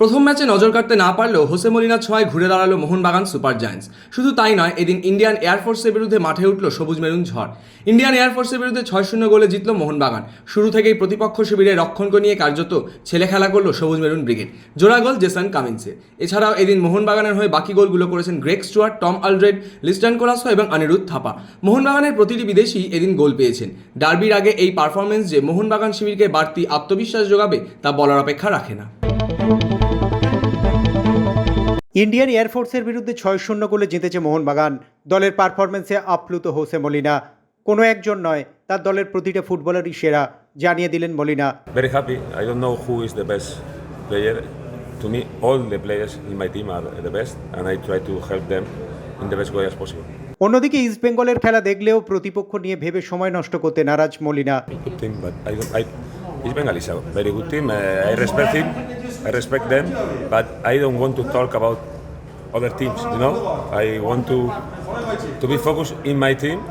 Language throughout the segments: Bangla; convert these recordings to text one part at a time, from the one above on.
প্রথম ম্যাচে নজর কাটতে না পারলেও হোসে মলিনার ছোঁয়ায় ঘুরে দাঁড়াল মোহনবাগান সুপার জায়ান্টস। শুধু তাই নয়, এদিন ইন্ডিয়ান এয়ারফোর্সের বিরুদ্ধে মাঠে উঠল সবুজ মেরুন ঝড়। ইন্ডিয়ান এয়ারফোর্সের বিরুদ্ধে ছয় শূন্য গোলে জিতল মোহনবাগান। শুরু থেকেই প্রতিপক্ষ শিবিরে রক্ষণকে নিয়ে কার্যত ছেলে খেলা করল সবুজ মেরুন ব্রিগেড। জোড়া গোল জেসন কামিন্সের। এছাড়াও এদিন মোহনবাগানের হয়ে বাকি গোলগুলো করেছেন Greg Stewart, Tom Aldred, Liston Colaco এবং অনিরুদ্ধ থাপা। মোহনবাগানের প্রতিটি বিদেশি এদিন গোল পেয়েছেন। ডার্বির আগে এই পারফরমেন্স যে মোহনবাগান শিবিরকে বাড়তি আত্মবিশ্বাস যোগাবে, তা বলার অপেক্ষা রাখে না। ইন্ডিয়ান এয়ারফোর্সের বিরুদ্ধে ছয় শূন্য গোলে জিতেছে মোহনবাগান। দলের পারফরমেন্সে আপ্লুত হোসে মলিনা। কোনো একজন নয় তার দলের প্রতিটা ফুটবলারই সেরা জানিয়ে দিলেন Molina. Very happy I don't know who is the best player to me all the players in my team are the best and I try to help them in the best way as possible অন্যদিকে ইস্ট বেঙ্গলের খেলা দেখলেও প্রতিপক্ষ নিয়ে ভেবে সময় নষ্ট করতে নারাজ Molina. East Bengal is a very good team I respect him Uh, I respect. I respect them, but I don't want to talk about other teams. You know, I want to to be focused in my team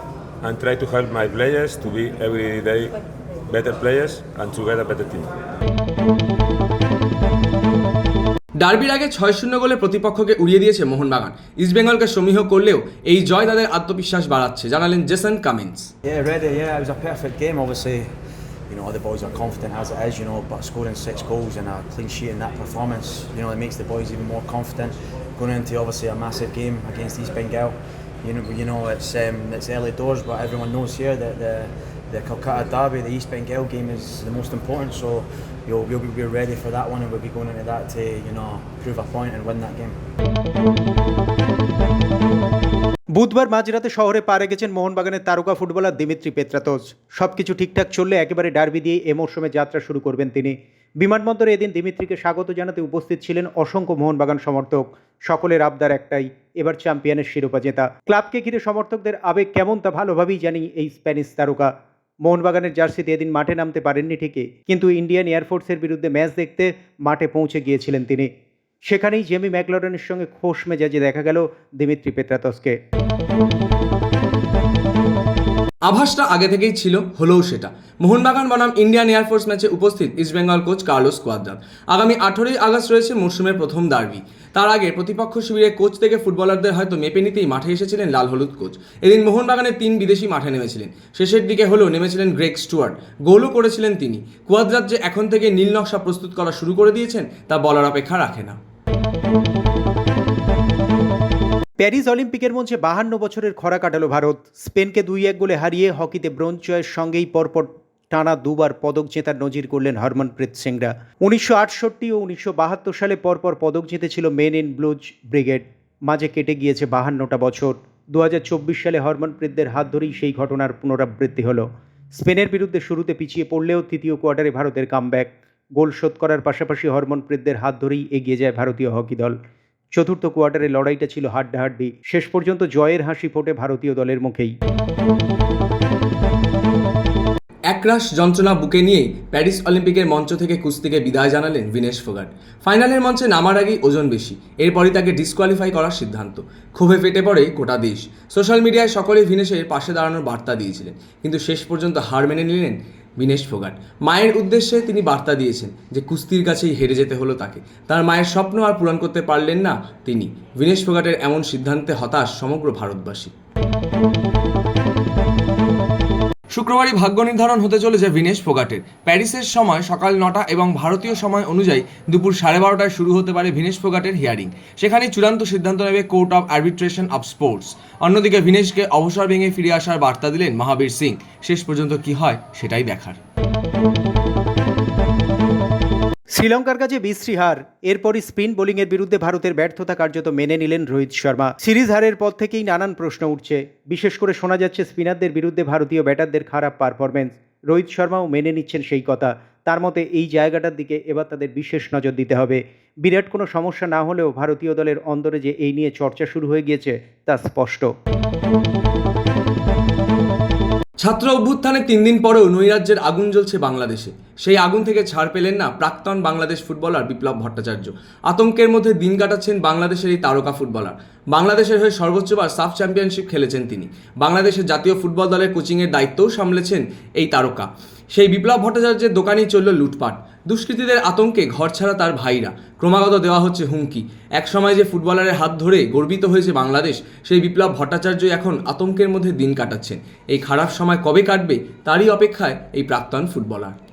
and try to help my players to be every day better players and to get a better team. ডার্বির আগে ছয় শূন্য গোলে প্রতিপক্ষকে উড়িয়ে দিয়েছে মোহনবাগান ইস্টবেঙ্গলকে সমীহ করলেও এই জয় তাদের আত্মবিশ্বাস বাড়াচ্ছে জানালেন Jason Cummings Yeah, ready. Yeah, it was a perfect game. Obviously, you know the boys are confident as it is, you know, but scoring six goals and a clean sheet in that performance, you know, it makes the boys even more confident going into obviously a massive game against East Bengal. You know, you know it's um, it's early doors, but everyone knows here that the the Kolkata derby, the East Bengal game, is the most important. So you'll, we'll be we're ready for that one, and we'll be going into that to you know prove a point and win that game. বুধবার মাঝরাতে শহরে পা রেখেছেন মোহনবাগানের তারকা ফুটবলার দিমিত্রি পেত্রাতোস সব কিছু ঠিকঠাক চললে একেবারে ডার্বি দিয়ে এ মরশুমে যাত্রা শুরু করবেন তিনি। বিমানবন্দরে এদিন দিমিত্রিকে স্বাগত জানাতে উপস্থিত ছিলেন অসংখ্য মোহনবাগান সমর্থক। সকলের আবদার একটাই, এবার চ্যাম্পিয়নের শিরোপা জেতা। ক্লাবকে ঘিরে সমর্থকদের আবেগ কেমন তা ভালোভাবেই জানি এই স্প্যানিশ তারকা। মোহনবাগানের জার্সিতে এদিন মাঠে নামতে পারেননি ঠিকই, কিন্তু ইন্ডিয়ান এয়ারফোর্সের বিরুদ্ধে ম্যাচ দেখতে মাঠে পৌঁছে গিয়েছিলেন তিনি। সেখানেই জেমি ম্যাকলরেনের সঙ্গে খোশ মেজাজে দেখা গেল দিমিত্রি পেত্রাতসকে। আভাসটা আগে থেকেই ছিল, হলেও সেটা। মোহনবাগান বনাম ইন্ডিয়ান এয়ারফোর্স ম্যাচে উপস্থিত ইস্টবেঙ্গল কোচ কার্লোস কোয়াদ্রাত আগামী আঠেরোই আগস্ট রয়েছে মরশুমের প্রথম ডার্বি তার আগে প্রতিপক্ষ শিবিরে কোচ থেকে ফুটবলারদের হয়তো মেপে নিতেই মাঠে এসেছিলেন লাল হলুদ কোচ। এদিন মোহনবাগানের তিন বিদেশি মাঠে নেমেছিলেন। শেষের দিকে হলেও নেমেছিলেন গ্রেগ স্টুয়ার্ট। গোলও করেছিলেন তিনি। কোয়াদ্রাত যে এখন থেকে নীল নকশা প্রস্তুত করা শুরু করে দিয়েছেন, তা বলার অপেক্ষা রাখে না। প্যারিস অলিম্পিকের মঞ্চে বাহান্ন বছরের খরা কাটালো ভারত। স্পেনকে দুই এক গোলে হারিয়ে হকিতে ব্রোঞ্জ জয়ের সঙ্গেই পরপর টানা দুবার পদক জেতার নজির করলেন হরমনপ্রীত সিংরা। উনিশশো আটষট্টি ও উনিশশো বাহাত্তর সালে পরপর পদক জিতেছিল মেন ইন ব্লুজ ব্রিগেড। মাঝে কেটে গিয়েছে বাহান্নটা বছর। দু হাজার চব্বিশ সালে হরমনপ্রীতদের হাত ধরেই সেই ঘটনার পুনরাবৃত্তি হলো। স্পেনের বিরুদ্ধে শুরুতে পিছিয়ে পড়লেও তৃতীয় কোয়ার্টারে ভারতের কামব্যাক। গোল শোধ করার পাশাপাশি হরমনপ্রীতদের হাত ধরেই এগিয়ে যায় ভারতীয় হকি দল। চতুর্থ কোয়ার্টারে লড়াইটা ছিল হাড্ডাহাড্ডি। শেষ পর্যন্ত জয়ের হাসি ফোটে ভারতীয় দলের মুখেই। একরাশ যন্ত্রণা বুকে নিয়ে প্যারিস অলিম্পিকের মঞ্চ থেকে কুস্তিকে বিদায় জানালেন বিনেশ ফোগাট। ফাইনালের মঞ্চে নামার আগেই ওজন বেশি, এরপরই তাকে ডিসকোয়ালিফাই করার সিদ্ধান্ত। ক্ষোভে ফেটে পড়ে গোটা দেশ। সোশ্যাল মিডিয়ায় সকলেই ভিনেশের পাশে দাঁড়ানোর বার্তা দিয়েছিলেন, কিন্তু শেষ পর্যন্ত হার মেনে নিলেন বিনেশ ফোগাট। মায়ের উদ্দেশ্যে তিনি বার্তা দিয়েছেন যে কুস্তির কাছেই হেরে যেতে হলো তাকে। তার মায়ের স্বপ্ন আর পূরণ করতে পারলেন না তিনি। বিনেশ ফোগাটের এমন সিদ্ধান্তে হতাশ সমগ্র ভারতবাসী। শুক্রবারই ভাগ্য নির্ধারণ হতে চলেছে ভিনেশ ফোগাটের। প্যারিসের সময় সকাল নটা এবং ভারতীয় সময় অনুযায়ী দুপুর সাড়ে বারোটায় শুরু হতে পারে ভিনেশ ফোগাটের হিয়ারিং। সেখানে চূড়ান্ত সিদ্ধান্ত নেবে court of arbitration of sports. অন্যদিকে ভিনেশকে অবসর ভেঙে ফিরে আসার বার্তা দিলেন মহাবীর সিং। শেষ পর্যন্ত কি হয় সেটাই দেখার। শ্রীলঙ্কার কাছে বিশ্রী হার। এরপরই স্পিন বোলিংয়ের বিরুদ্ধে ভারতের ব্যর্থতা কার্যত মেনে নিলেন রোহিত শর্মা। সিরিজ হারের পর থেকেই নানান প্রশ্ন উঠছে। বিশেষ করে শোনা যাচ্ছে, স্পিনারদের বিরুদ্ধে ভারতীয় ব্যাটারদের খারাপ পারফরমেন্স রোহিত শর্মাও মেনে নিচ্ছেন সেই কথা। তার মতে, এই জায়গাটার দিকে এবার তাদের বিশেষ নজর দিতে হবে। বিরাট কোনো সমস্যা না হলেও ভারতীয় দলের অন্দরে যে এই নিয়ে চর্চা শুরু হয়ে গিয়েছে, তা স্পষ্ট। ছাত্র অভ্যুত্থানের তিন দিন পরেও নৈরাজ্যের আগুন জ্বলছে বাংলাদেশে। সেই আগুন থেকে ছাড় পেলেন না প্রাক্তন বাংলাদেশ ফুটবলার বিপ্লব ভট্টাচার্য। আতঙ্কের মধ্যে দিন কাটাচ্ছেন বাংলাদেশের এই তারকা ফুটবলার। বাংলাদেশের হয়ে সর্বোচ্চবার সাফ চ্যাম্পিয়নশিপ খেলেছেন তিনি। বাংলাদেশের জাতীয় ফুটবল দলের কোচিংয়ের দায়িত্বও সামলেছেন এই তারকা। সেই বিপ্লব ভট্টাচার্যের দোকানেই চলল লুটপাট। দুষ্কৃতীদের আতঙ্কে ঘর ছাড়া তার ভাইরা। ক্রমাগত দেওয়া হচ্ছে হুমকি। একসময় যে ফুটবলারের হাত ধরে গর্বিত হয়েছে বাংলাদেশ, সেই বিপ্লব ভট্টাচার্য এখন আতঙ্কের মধ্যে দিন কাটাচ্ছেন। এই খারাপ সময় কবে কাটবে, তারই অপেক্ষায় এই প্রাক্তন ফুটবলার।